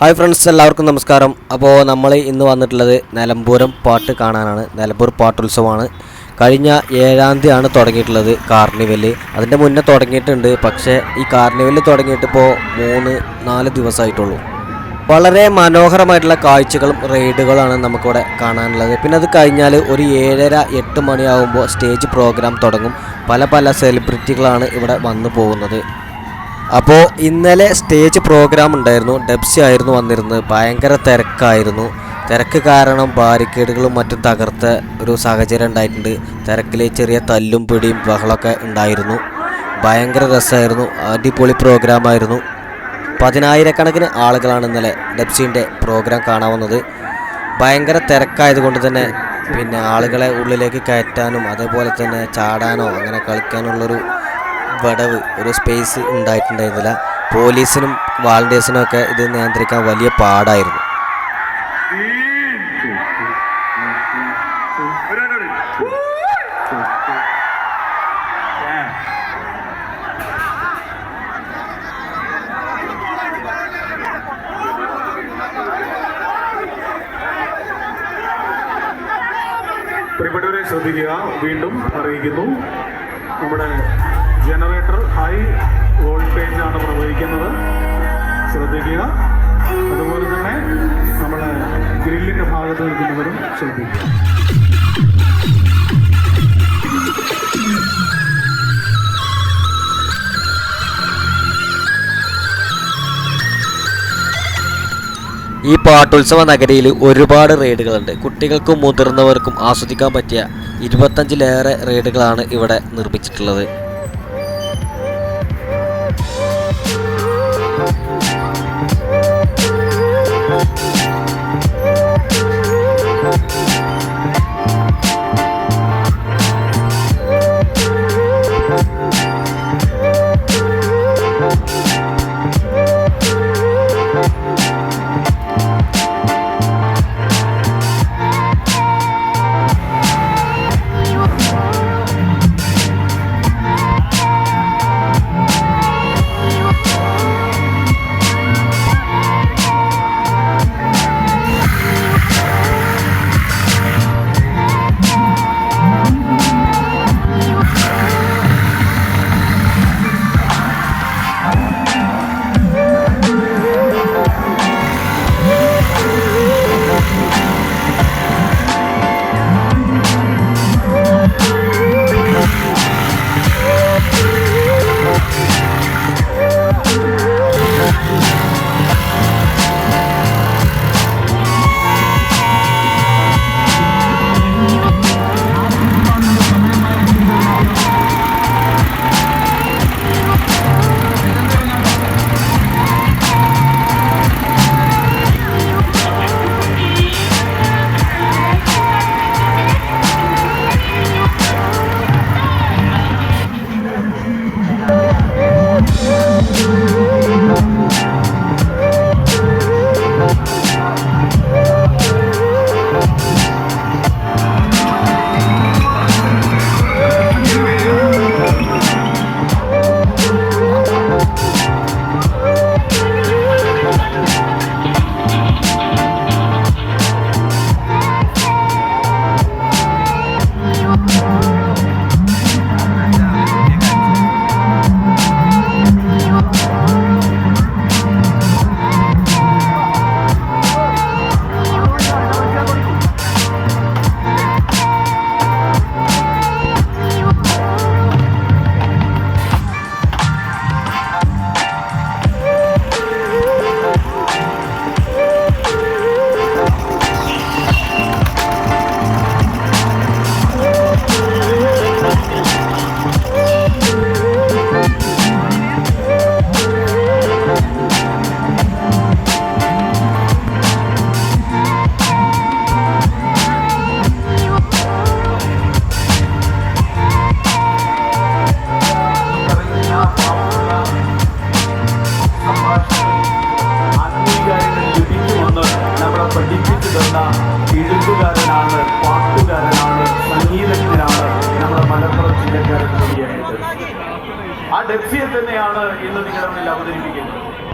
Hi friends എല്ലാവർക്കും നമസ്കാരം. അപ്പോൾ നമ്മൾ ഇന്ന് വന്നിട്ടുള്ളത് നിലമ്പൂരം പാട്ട് കാണാനാണ്. നിലമ്പൂർ പാട്ടുത്സവമാണ്. കഴിഞ്ഞ ഏഴാം തീയതിയാണ് തുടങ്ങിയിട്ടുള്ളത് കാർണിവൽ. അതിന്റെ മുന്നേ തുടങ്ങിയിട്ടുണ്ട്. പക്ഷേ ഈ കാർണിവൽ തുടങ്ങിയിട്ടിപ്പോൾ മൂന്ന് നാല് ദിവസമായിട്ടുള്ളൂ. വളരെ മനോഹരമായിട്ടുള്ള കാഴ്ചകളും റൈഡുകളാണ് നമുക്കിവിടെ കാണാനുള്ളത്. പിന്നെ അത് കഴിഞ്ഞാൽ ഒരു ഏഴര എട്ട് മണിയാകുമ്പോൾ സ്റ്റേജ് പ്രോഗ്രാം തുടങ്ങും. പല പല സെലിബ്രിറ്റികളാണ് ഇവിടെ വന്നു പോകുന്നത്. അപ്പോൾ ഇന്നലെ സ്റ്റേജ് പ്രോഗ്രാം ഉണ്ടായിരുന്നു. ഡെബ്സി ആയിരുന്നു വന്നിരുന്നത്. ഭയങ്കര തിരക്കായിരുന്നു. തിരക്ക് കാരണം ബാരിക്കേഡുകളും മറ്റും തകർത്ത ഒരു സാഹചര്യം ഉണ്ടായിട്ടുണ്ട്. തിരക്കിൽ ചെറിയ തല്ലും പിടിയും ബഹളമൊക്കെ ഉണ്ടായിരുന്നു. ഭയങ്കര രസമായിരുന്നു. അടിപൊളി പ്രോഗ്രാമായിരുന്നു പതിനായിരക്കണക്കിന് ആളുകളാണ് ഇന്നലെ ഡെബ്സിന്റെ പ്രോഗ്രാം കാണാൻ വന്നത്. ഭയങ്കര തിരക്കായതുകൊണ്ട് തന്നെ പിന്നെ ആളുകളെ ഉള്ളിലേക്ക് കയറ്റാനും അതേപോലെ തന്നെ ചാടാനോ അങ്ങനെ കളിക്കാനുള്ളൊരു വടവ് ഒരു സ്പേസ് ഉണ്ടായിട്ടുണ്ടായിരുന്നില്ല. പോലീസിനും വാളണ്ടിയേഴ്സിനും ഒക്കെ ഇത് നിയന്ത്രിക്കാൻ വലിയ പാടായിരുന്നു. ശ്രദ്ധിക്കുക. വീണ്ടും അറിയിക്കുന്നു. നമ്മുടെ ജനറേറ്റർ ഹൈ വോൾട്ടേജ് ആണ് പ്രവഹിക്കുന്നത്. ശ്രദ്ധിക്കുക. അതുപോലെ തന്നെ നമ്മുടെ ഗ്രില്ലിന്റെ ഭാഗത്ത് നിൽക്കുന്നവരും ശ്രദ്ധിക്കുക. ഈ പാട്ടുത്സവ നഗരിയിൽ ഒരുപാട് റൈഡുകളുണ്ട് കുട്ടികൾക്കും മുതിർന്നവർക്കും ആസ്വദിക്കാൻ പറ്റിയ ഇരുപത്തഞ്ചിലേറെ റൈഡുകളാണ് ഇവിടെ നിർമ്മിച്ചിട്ടുള്ളത്. ഡെപ്സിയെ തന്നെയാണ് ഇന്ന് നിങ്ങളുടെ മുന്നിൽ അവതരിപ്പിക്കുന്നത്.